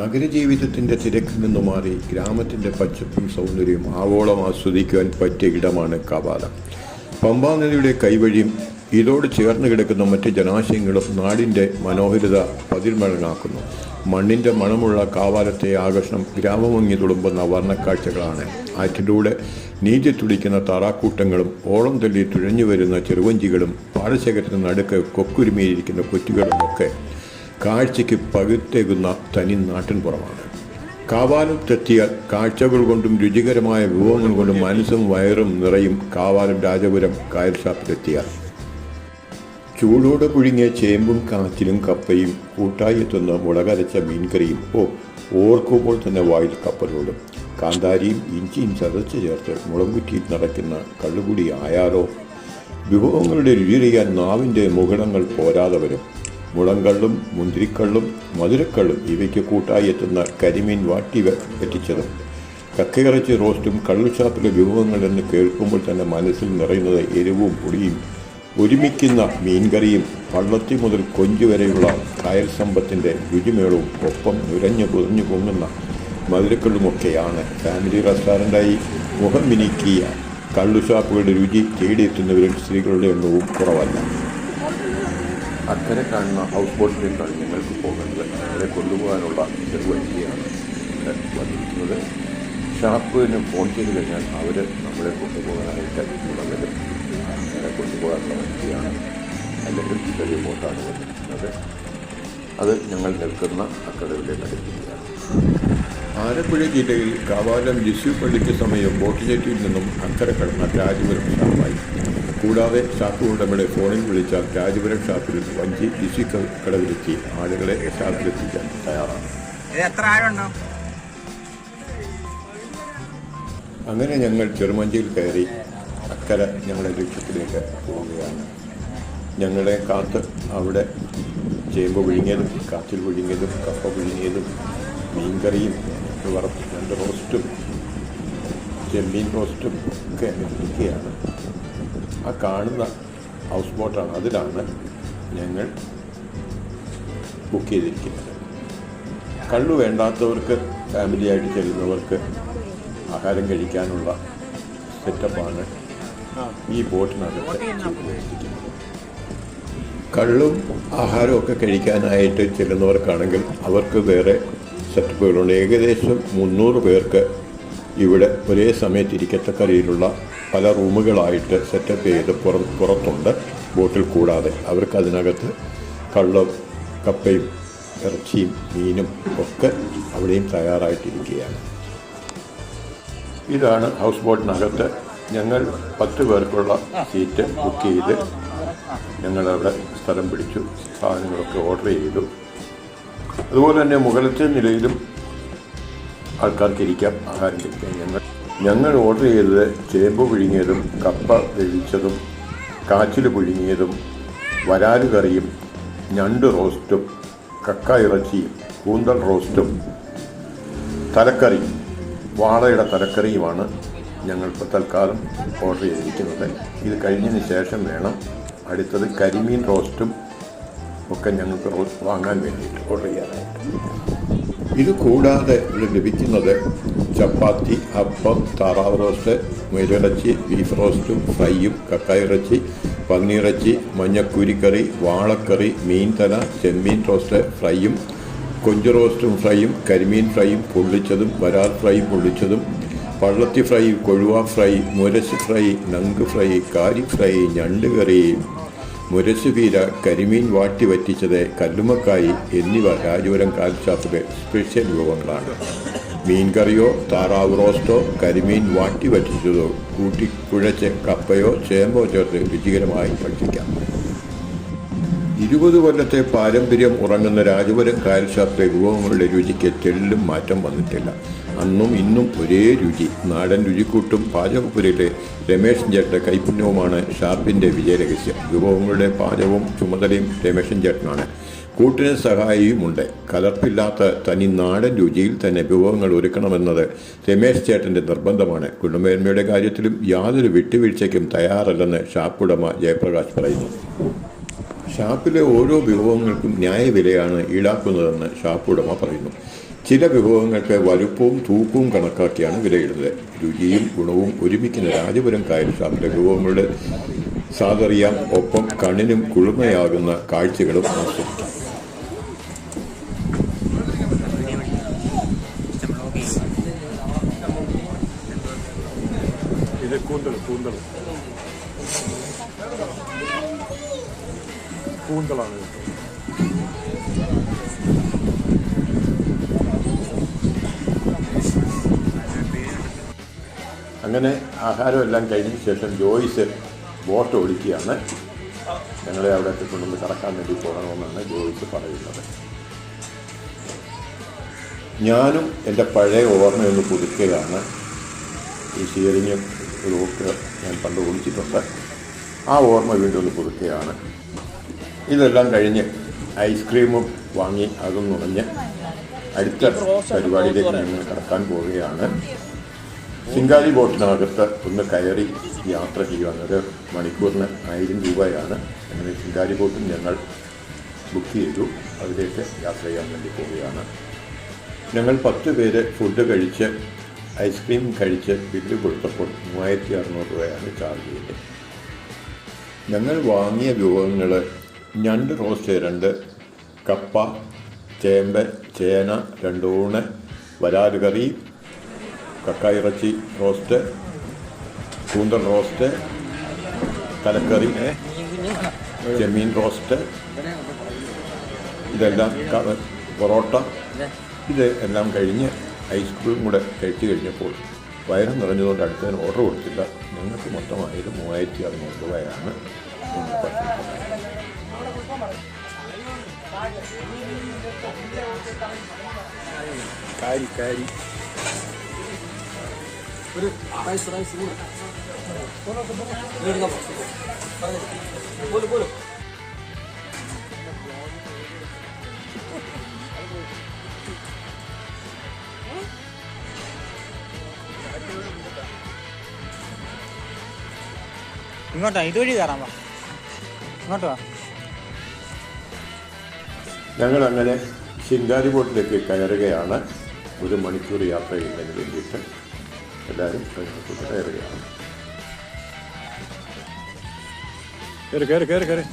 നഗരജീവിതത്തിന്റെ തിരക്കിൽ നിന്നു മാറി ഗ്രാമത്തിന്റെ പച്ചപ്പും സൗന്ദര്യവും ആവോളം ആസ്വദിക്കുവാൻ പറ്റിയ ഇടമാണ് കവാലം. പമ്പാ നദിയുടെ കൈവഴിയും ഇതോട് ചേർന്ന് കിടക്കുന്ന മറ്റ് ജലാശയങ്ങളും നാടിന്റെ മനോഹരിത പതിർമടങ്ങാക്കുന്നു മണ്ണിന്റെ മണമുള്ള കാവാലത്തെ ആകർഷണം ഗ്രാമമങ്ങി തുളുമ്പുന്ന വർണക്കാഴ്ചകളാണ്. ആറ്റിലൂടെ നീതി തുടിക്കുന്ന താറാക്കൂട്ടങ്ങളും ഓളം തള്ളി തുഴഞ്ഞു വരുന്ന ചെറുവഞ്ചികളും പാടശേഖരത്തിന് നടുക്ക് കൊക്കുരുമിയിരിക്കുന്ന കൊറ്റുകളുമൊക്കെ കാഴ്ചയ്ക്ക് പകുത്തേകുന്ന തനി നാട്ടിൻപുറമാണ് കാവാലത്തെത്തിയാൽ കാഴ്ചകൾ കൊണ്ടും രുചികരമായ വിഭവങ്ങൾ കൊണ്ടും മനസ്സും വയറും നിറയും കാവാലം രാജപുരം കായൽ ഷാപ്പിലെത്തിയാൽ ചൂടോടെ പുഴുങ്ങിയ ചേമ്പും കാച്ചിലും കപ്പയും കൂട്ടായി എത്തുന്ന മുളകരച്ച മീൻകറിയും ഓ ഓർക്കുമ്പോൾ തന്നെ വായിൽ കപ്പലോടും. കാന്താരിയും ഇഞ്ചിയും ചതച്ച് ചേർത്ത് മുളകുറ്റിയിൽ നടക്കുന്ന കള്ളുകുടി ആയാലോ? വിഭവങ്ങളുടെ രുചിയറിയാൻ നാവിന്റെ മുകളങ്ങൾ പോരാതെ വരും. മുളങ്കള്ളും മുന്തിരിക്കള്ളും മധുരക്കള്ളും ഇവയ്ക്ക് കൂട്ടായി എത്തുന്ന കരിമീൻ വാട്ടി വെറ്റിച്ചതും കക്കയിറച്ചി റോസ്റ്റും കള്ളുഷാപ്പിലെ വിഭവങ്ങൾ എന്ന് കേൾക്കുമ്പോൾ തന്നെ മനസ്സിൽ നിറയുന്നത് എരിവും പുളിയും. ഒരുമിക്കുന്ന മീൻകറിയും പള്ളത്തി മുതൽ കൊഞ്ചു വരെയുള്ള കായൽ സമ്പത്തിന്റെ രുചിമേളവും ഒപ്പം നുരഞ്ഞു പുതഞ്ഞു പൊങ്ങുന്ന മധുരക്കള്ളുമൊക്കെയാണ്. ഫാമിലി റെസ്റ്റോറന്റായി മുഖം മിനുക്കിയ കള്ളുഷാപ്പുകളുടെ രുചി തേടിയെത്തുന്നവരിൽ സ്ത്രീകളുടെ എണ്ണവും കുറവല്ല. അക്കരെ കാണുന്ന ഹൗസ് ബോട്ടിലേക്കാണ് ഞങ്ങൾക്ക് പോകേണ്ടത് ഞങ്ങളെ കൊണ്ടുപോകാനുള്ള ചെറുവഴിയാണ് ഇവിടെ വന്നിരിക്കുന്നത്. ഷാപ്പിന് ഫോൺ ചെയ്ത് കഴിഞ്ഞാൽ അവർ നമ്മളെ കൊണ്ടുപോകാനായിട്ട് ഇവിടെ വരും. ഞങ്ങളെ കൊണ്ടുപോകാനുള്ള വണ്ടിയാണ് അല്ലെങ്കിൽ ചെറിയ ബോട്ടാണ് വന്നിരിക്കുന്നത്. അത് ഞങ്ങൾ നിൽക്കുന്ന അക്കടവിലേക്ക് അടുക്കുകയാണ് ആലപ്പുഴ ജില്ലയിൽ കാവാലം ലിസ്യു പള്ളിക്ക് സമയം ബോട്ട് ജെറ്റിയിൽ നിന്നും അക്കരെ കടന്ന രാജപുരം ഷാപ്പായി. കൂടാതെ ഷാപ്പ് ഉടമയുടെ ഫോണിൽ വിളിച്ചാൽ രാജപുരം ഷാപ്പിൽ വഞ്ചി ഇസി കടവിലെത്തി ആളുകളെ ഷാപ്പിലെത്തിക്കാൻ തയ്യാറാണ്. എത്ര അങ്ങനെ ഞങ്ങൾ ചെറുമഞ്ചിയിൽ കയറി അക്കരെ ഞങ്ങളുടെ ലക്ഷ്യത്തിലേക്ക് പോവുകയാണ്. ഞങ്ങളെ കാത്ത് അവിടെ ചേമ്പ് പുഴുങ്ങിയതും കാച്ചിൽ പുഴുങ്ങിയതും കപ്പ പുഴുങ്ങിയതും മീൻകറിയും വറുത്ത് രണ്ട് റോസ്റ്റും ചെമ്മീൻ റോസ്റ്റും ഒക്കെ ഇരിക്കുകയാണ് ആ കാണുന്ന ഹൗസ് ബോട്ടാണ് അതിലാണ് ഞങ്ങൾ ബുക്ക് ചെയ്തിരിക്കുന്നത്. കള്ളു വേണ്ടാത്തവർക്ക് ഫാമിലിയായിട്ട് ചെല്ലുന്നവർക്ക് ആഹാരം കഴിക്കാനുള്ള സെറ്റപ്പാണ് ഈ ബോട്ടിനകത്ത് ചെയ്തിരിക്കുന്നത് കള്ളും ആഹാരവും ഒക്കെ കഴിക്കാനായിട്ട് ചെല്ലുന്നവർക്കാണെങ്കിൽ അവർക്ക് വേറെ സെറ്റപ്പുകളുണ്ട് ഏകദേശം മുന്നൂറ് പേർക്ക് ഇവിടെ ഒരേ സമയത്ത് ഇരിക്കത്തക്ക രീതിയിലുള്ള പല റൂമുകളായിട്ട് സെറ്റപ്പ് ചെയ്ത് പുറ പുറത്തുണ്ട്. ബോട്ടിൽ കൂടാതെ അവർക്ക് അതിനകത്ത് കള്ളും കപ്പയും ഇറച്ചിയും മീനും ഒക്കെ അവിടെയും തയ്യാറായിട്ടിരിക്കുകയാണ്. ഇതാണ് ഹൗസ് ബോട്ടിനകത്ത് ഞങ്ങൾ പത്ത് പേർക്കുള്ള സീറ്റ് ബുക്ക് ചെയ്ത് ഞങ്ങളവിടെ സ്ഥലം പിടിച്ചു സാധനങ്ങളൊക്കെ ഓർഡർ ചെയ്തു. അതുപോലെ തന്നെ മുകളിലത്തെ നിലയിലും ആൾക്കാർക്ക് ഇരിക്കാം ആഹാരം കഴിക്കാൻ ഞങ്ങൾ ഞങ്ങൾ ഓർഡർ ചെയ്തത് ചേമ്പ് പുഴുങ്ങിയതും കപ്പ വേവിച്ചതും കാച്ചിൽ പുഴുങ്ങിയതും വരാൽ കറിയും ഞണ്ട് റോസ്റ്റും കക്ക ഇറച്ചിയും കൂന്തൽ റോസ്റ്റും തലക്കറി വാളയുടെ തലക്കറിയുമാണ് ഞങ്ങൾ ഇപ്പോൾ തൽക്കാലം ഓർഡർ ചെയ്തിരിക്കുന്നത്. ഇത് കഴിഞ്ഞതിന് ശേഷം വേണം അടുത്തത് കരിമീൻ റോസ്റ്റും ഒക്കെ ഞങ്ങൾക്ക് വാങ്ങാൻ വേണ്ടിയിട്ട് ഓർഡർ ചെയ്യാനായിട്ട്. ഇത് കൂടാതെ ഇവിടെ ലഭിക്കുന്നത് ചപ്പാത്തി അപ്പം താറാവ് റോസ്റ്റ് മുയലിറച്ചി ബീഫ് റോസ്റ്റും ഫ്രൈയും കക്കായിറച്ചി പന്നിയിറച്ചി മഞ്ഞക്കുരിക്കറി വാളക്കറി മീൻ തല ചെമ്മീൻ റോസ്റ്റ് ഫ്രൈയും കൊഞ്ച് റോസ്റ്റും ഫ്രൈയും കരിമീൻ ഫ്രൈയും പൊള്ളിച്ചതും വരാൽ ഫ്രൈ പൊള്ളിച്ചതും പള്ളത്തി ഫ്രൈ കൊഴുവ ഫ്രൈ മുരശ് ഫ്രൈ നങ്ക് ഫ്രൈ കാരി ഫ്രൈ ഞണ്ട് കറി മുരശുപീര കരിമീൻ വാട്ടി വറ്റിച്ചത് കല്ലുമക്കായി എന്നിവ രാജപുരം കാൽച്ചാപ്പിലെ സ്പെഷ്യൽ വിഭവങ്ങളാണ്. മീൻ കറിയോ താറാവ് റോസ്റ്റോ കരിമീൻ വാട്ടി വറ്റിച്ചതോ കൂട്ടി കുഴച്ച് കപ്പയോ ചേമ്പോ ചേർത്ത് രുചികരമായി ഭക്ഷിക്കാം. ഇരുപത് കൊല്ലത്തെ പാരമ്പര്യം ഉറങ്ങുന്ന രാജപുരം കായൽ ഷാപ്പിലെ വിഭവങ്ങളുടെ രുചിക്ക് തെല്ലും മാറ്റം വന്നിട്ടില്ല. അന്നും ഇന്നും ഒരേ രുചി. നാടൻ രുചിക്കൂട്ടും പാചകപ്പുരയിലെ രമേശൻ ചേട്ടന്റെ കൈപുണ്യവുമാണ് ഷാപ്പിന്റെ വിജയരഹസ്യം. വിഭവങ്ങളുടെ പാചകവും ചുമതലയും രമേശൻ ചേട്ടനാണ്. കൂട്ടിന് സഹായിയുമുണ്ട്. കലർപ്പില്ലാത്ത തനി നാടൻ രുചിയിൽ തന്നെ വിഭവങ്ങൾ ഒരുക്കണമെന്നത് രമേശ് ചേട്ടന്റെ നിർബന്ധമാണ്. ഗുണമേന്മയുടെ കാര്യത്തിലും യാതൊരു വിട്ടുവീഴ്ചയ്ക്കും തയ്യാറല്ലെന്ന് ഷാപ്പുടമ ജയപ്രകാശ് പറയുന്നു. ഷാപ്പിലെ ഓരോ വിഭവങ്ങൾക്കും ന്യായവിലയാണ് ഈടാക്കുന്നതെന്ന് ഷാപ്പ് ഉടമ പറയുന്നു. ചില വിഭവങ്ങൾക്ക് വലുപ്പവും തൂക്കവും കണക്കാക്കിയാണ് വിലയിടുന്നത്. രുചിയും ഗുണവും ഒരുമിക്കുന്ന രാജപുരം കായൽ ഷാപ്പിലെ വിഭവങ്ങളുടെ സാദറിയാം ഒപ്പം കണ്ണിനും കുളിമയാകുന്ന കാഴ്ചകളും ആസ്വദിക്കാം. അങ്ങനെ ആഹാരമെല്ലാം കഴിഞ്ഞ ശേഷം ജോയിസ് ബോട്ട് ഓടിക്കുകയാണ്. ഞങ്ങളെ അവിടെ കൊണ്ടുവന്ന് കറക്കാൻ വേണ്ടി പോകണമെന്നാണ് ജോയിസ് പറയുന്നത്. ഞാനും എന്റെ പഴയ ഓർമ്മയൊന്ന് പുതുക്കുകയാണ് ഈ ഷിയറിങ് റോക്ക് ഞാൻ പണ്ട് ഓടിച്ചിട്ടുണ്ട്. ആ ഓർമ്മ വീണ്ടും ഒന്ന് പുതുക്കുകയാണ്. ഇതെല്ലാം കഴിഞ്ഞ് ഐസ്ക്രീമും വാങ്ങി അതും നുറഞ്ഞ് അടുത്ത പരിപാടിയിലേക്ക് ഞങ്ങൾ കടക്കാൻ പോവുകയാണ്. സിംഗാലി ബോട്ടിനകത്ത് ഒന്ന് കയറി യാത്ര ചെയ്യുവാൻ ഒരു മണിക്കൂറിന് ആയിരം രൂപയാണ്. അങ്ങനെ സിംഗാലി ബോട്ടും ഞങ്ങൾ ബുക്ക് ചെയ്തു. അതിലേക്ക് യാത്ര ചെയ്യാൻ വേണ്ടി പോവുകയാണ്. ഞങ്ങൾ പത്ത് പേര് ഫുഡ് കഴിച്ച് ഐസ്ക്രീം കഴിച്ച് ബില്ല് കൊടുത്തപ്പോൾ മൂവായിരത്തി അറുന്നൂറ് രൂപയാണ് ചാർജ് ചെയ്തത്. ഞങ്ങൾ വാങ്ങിയ വിഭവങ്ങൾ ഞണ്ട് റോസ്റ്റ് രണ്ട് കപ്പ ചേമ്പ് ചേന രണ്ട് ഊണ് വരാൽ ഇറച്ചി റോസ്റ്റ് കൂന്തൽ റോസ്റ്റ് തലക്കറി ചെമ്മീൻ റോസ്റ്റ് ഇതെല്ലാം പൊറോട്ട ഇത് എല്ലാം കഴിഞ്ഞ് ഐസ്ക്രീം കൂടെ കഴിച്ചു കഴിഞ്ഞപ്പോൾ വയറ് നിറഞ്ഞതുകൊണ്ട് അടുത്തതിന് ഓർഡർ കൊടുത്തില്ല. ഞങ്ങൾക്ക് മൊത്തമായത് മൂവായിരത്തി അറുന്നൂറ് രൂപയാണ് കാരി കാരി. ഒരു റൈസ് റൈസ് കൂടെ പോലും പോലും. ഇങ്ങോട്ടാ ഇതുവഴി കയറാൻ വാ. ഇങ്ങോട്ട് വാ. ഞങ്ങൾ അങ്ങനെ ശിങ്കാരി ബോട്ടിലേക്ക് കയറുകയാണ്. ഒരു മണിക്കൂർ യാത്ര ചെയ്യുന്നതിന് വേണ്ടിയിട്ട് എല്ലാവരും അതിനകത്തോട്ട് കയറുകയാണ് കയറി കയറി കയറി കയറി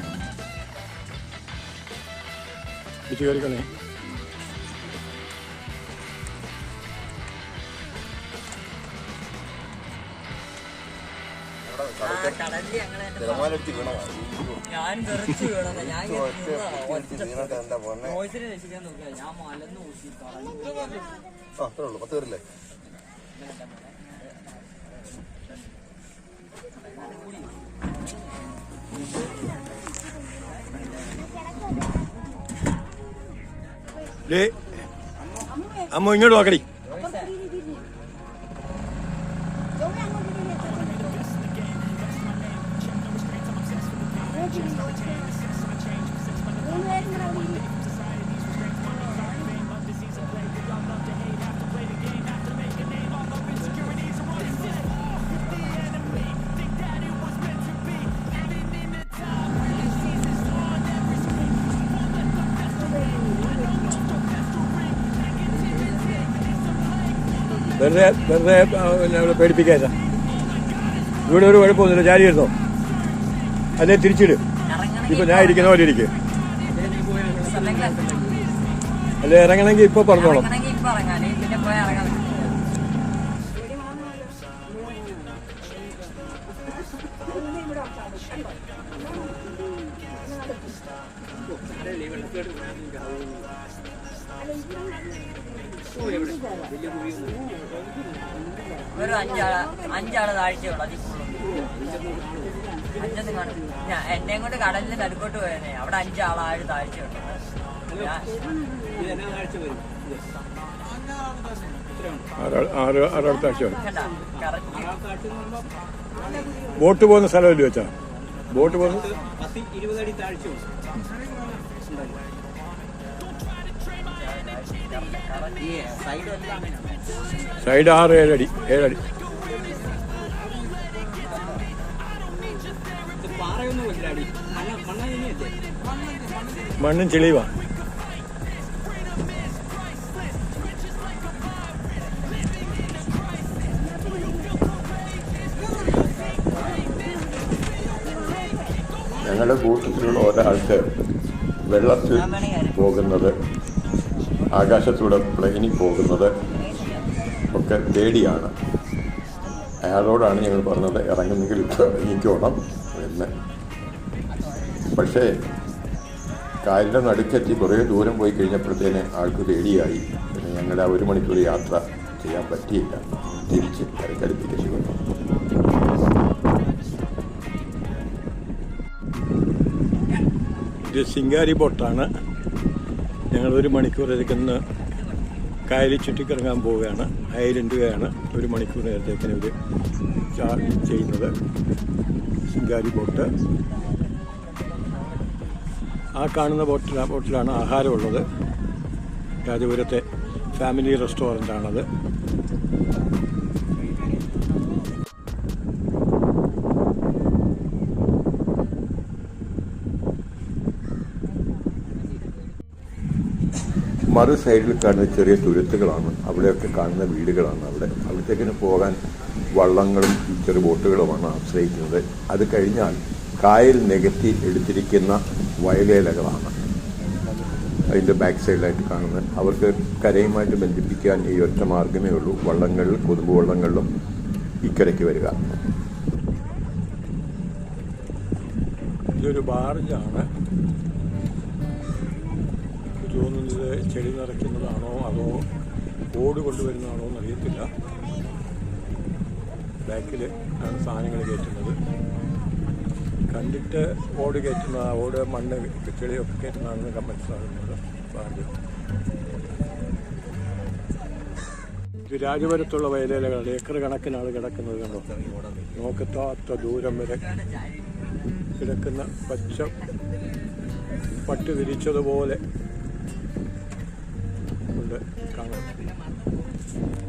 പിടിച്ച് കയറിക്കണേ ഞാൻ തെറിച്ച് വീണതാ. ഞാൻ വോയിസിനെ രക്ഷിക്കാൻ നോക്കിയാ ഞാൻ മലന്ന് ഊശി കളഞ്ഞു. ലേ അമ്മ ഇങ്ങോട്ട് നോക്കടി. വെറുതെ വെറുതെ പിന്നെ അവിടെ പേടിപ്പിക്കാത്ത ഇവിടെ ഒരു കുഴപ്പമൊന്നുമില്ല. ചാരി എടുത്തോ അല്ലേ തിരിച്ചിട്. ഇപ്പൊ ഞാൻ ഇരിക്കുന്ന പോലെ ഇരിക്കും. അല്ലേ ഇറങ്ങണമെങ്കിൽ ഇപ്പൊ പറഞ്ഞോളാം. വലിയ ഇപ്പൊ അഞ്ചാൾ അഞ്ചാൾ താഴ്ചയുള്ളൂ അതിൽ അഞ്ചൊന്നും കാണും. ഞാൻ എന്നെ കൊണ്ട് കടലിന് നടുക്കോട്ട് പോയതേ അവിടെ അഞ്ചാളാഴ് താഴ്ചയുണ്ട്. ബോട്ട് പോകുന്ന സ്ഥലമല്ലേ വെച്ചാ? ബോട്ട് പോകുന്ന അടി എല്ലാം സൈഡ് ആറ് ഏഴടി ഏഴടി. മണ്ണും ചെളിയുവാ. ഞങ്ങളുടെ കൂട്ടത്തിലുള്ള ഒരാൾക്ക് വെള്ളത്തിൽ പോകുന്നത് ആകാശത്തൂടെ പ്ലെയിനിൽ പോകുന്നത് ഒക്കെ പേടിയാണ്. അയാളോടാണ് ഞങ്ങൾ പറഞ്ഞത് ഇറങ്ങുന്നെങ്കിൽ ഇപ്പോൾ ഇറങ്ങിക്കോണം എന്ന്. പക്ഷേ കാലിന്റെ നടുക്കെത്തി കുറേ ദൂരം പോയി കഴിഞ്ഞപ്പോഴത്തേന് ആൾക്ക് പേടിയായി. പിന്നെ ഞങ്ങളുടെ ആ ഒരു മണിക്കൂർ യാത്ര ചെയ്യാൻ പറ്റിയില്ല. തിരിച്ച് കരക്കടുപ്പിക്കേണ്ടി വന്നു ഇത് സിംഗാരി ബോട്ടാണ്. ഞങ്ങൾ ഒരു മണിക്കൂർ എടുക്കുന്ന കായലിൽ ചുറ്റിക്കിറങ്ങാൻ പോവുകയാണ്. ആയിരം രൂപയാണ് ഒരു മണിക്കൂർ നേരത്തേക്കിന് ഇവർ ചാർജ് ചെയ്യുന്നത്. സിംഗാരി ബോട്ട്. ആ കാണുന്ന ബോട്ടിൽ ബോട്ടിലാണ് ആഹാരമുള്ളത്. രാജപുരത്തെ ഫാമിലി റെസ്റ്റോറന്റ് മറു സൈഡിൽ കാണുന്ന ചെറിയ തുരുത്തുകളാണ്. അവിടെയൊക്കെ കാണുന്ന വീടുകളാണ് അവിടെ. അവിടത്തേക്കിന് പോകാൻ വള്ളങ്ങളും ചെറു ബോട്ടുകളുമാണ് ആശ്രയിക്കുന്നത്. അത് കഴിഞ്ഞാൽ കായൽ നികത്തി എടുത്തിരിക്കുന്ന വയലേലകളാണ് അതിന്റെ ബാക്ക് സൈഡിലായിട്ട് കാണുന്നത്. അവർക്ക് കരയുമായിട്ട് ബന്ധിപ്പിക്കാൻ ഈ ഒറ്റ മാർഗമേ ഉള്ളൂ. വള്ളങ്ങളിൽ കൊതുമ്പ് വള്ളങ്ങളിലും ഇക്കരയ്ക്ക് വരിക. ഇതൊരു ബാർജാണ് തോന്നുന്നത് ചെടി നിറയ്ക്കുന്നതാണോ അതോ ഓട് കൊണ്ടുവരുന്നതാണോ എന്നറിയത്തില്ല. ബാക്കിൽ ആണ് സാധനങ്ങൾ കയറ്റുന്നത്. കണ്ടിട്ട് ഓട് കയറ്റുന്ന ഓട് മണ്ണ് ചെളിയൊക്കെ കയറ്റുന്നതാണെന്ന് മനസ്സിലാകുന്നത് ബാർജ് ഇത് രാജപുരത്തുള്ള വയലേലകൾ ഏക്കർ കണക്കിനാണ് കിടക്കുന്നത് കണ്ടോ? നോക്കത്താത്ത ദൂരം വരെ കിടക്കുന്ന പച്ച പട്ട് വിരിച്ചതുപോലെ ด้วยกล้องนบบ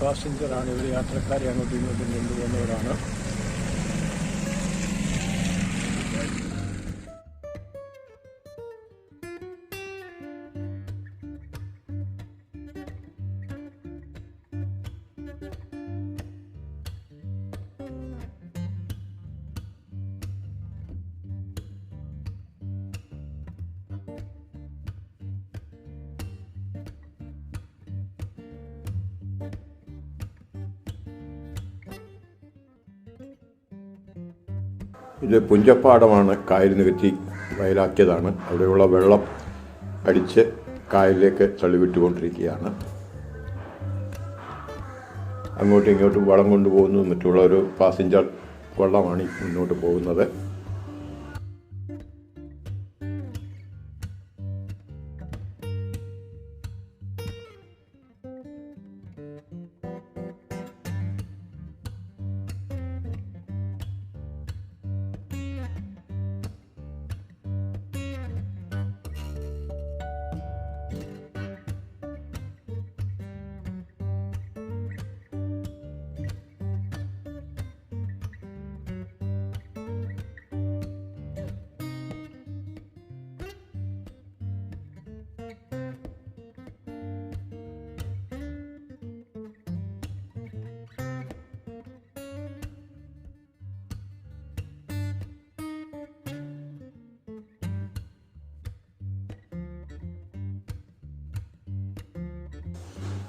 പാസഞ്ചറാണ് ഇവർ യാത്രക്കാരെ അങ്ങോട്ടും ഇങ്ങോട്ടും കൊണ്ടുപോകുന്നവരാണ് ഇത് പുഞ്ചപ്പാടമാണ്. കായൽ നികത്തി വയലാക്കിയതാണ്. അവിടെയുള്ള വെള്ളം അടിച്ച് കായലിലേക്ക് തള്ളിവിട്ടുകൊണ്ടിരിക്കുകയാണ്. അങ്ങോട്ടും ഇങ്ങോട്ടും വളം കൊണ്ടുപോകുന്നു. മറ്റുള്ള ഒരു പാസഞ്ചർ വള്ളമാണ് മുന്നോട്ട് പോകുന്നത്.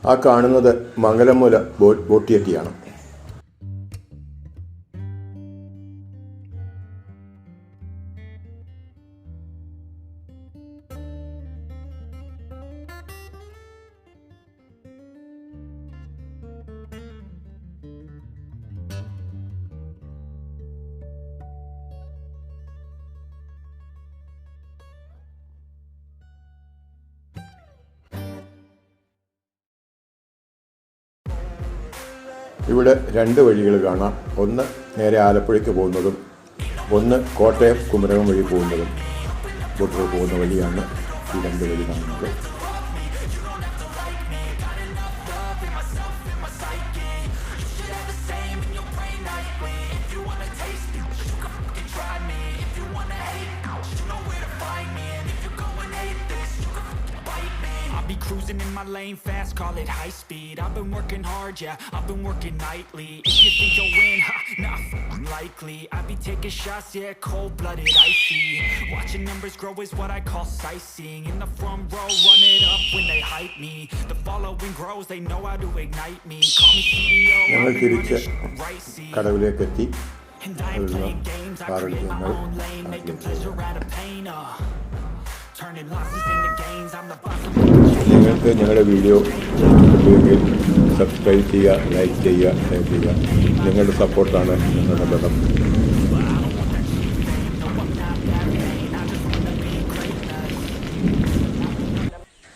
ആ കാണുന്നത് മംഗലമുല ബോട്ടിയെട്ടിയാണ് ഇവിടെ രണ്ട് വഴികൾ കാണാം. ഒന്ന് നേരെ ആലപ്പുഴയ്ക്ക് പോകുന്നതും ഒന്ന് കോട്ടയം കുമരകം വഴി പോകുന്നതും. ബോട്ടുകൾ പോകുന്ന വഴിയാണ് ഈ രണ്ട് വഴി കാണുന്നത്. Cruising in my lane fast, call it high speed. I've been working hard, yeah, I've been working nightly. If you think you'll win, ha, nah, likely. I be taking shots, yeah, cold-blooded, icy. Watching numbers grow is what I call sightseeing. In the front row, run it up when they hype me. The following grows, they know how to ignite me. Call me CEO, I've been running right seat And I am games, I create my own lane Making pleasure out of pain, uh. നിങ്ങൾക്ക് ഞങ്ങളുടെ video ഇഷ്ടപ്പെട്ടുവെങ്കിൽ subscribe ചെയ്യുക like ചെയ്യുക share ചെയ്യുക. നിങ്ങളുടെ സപ്പോർട്ടാണ് ഞങ്ങളുടെ ബലം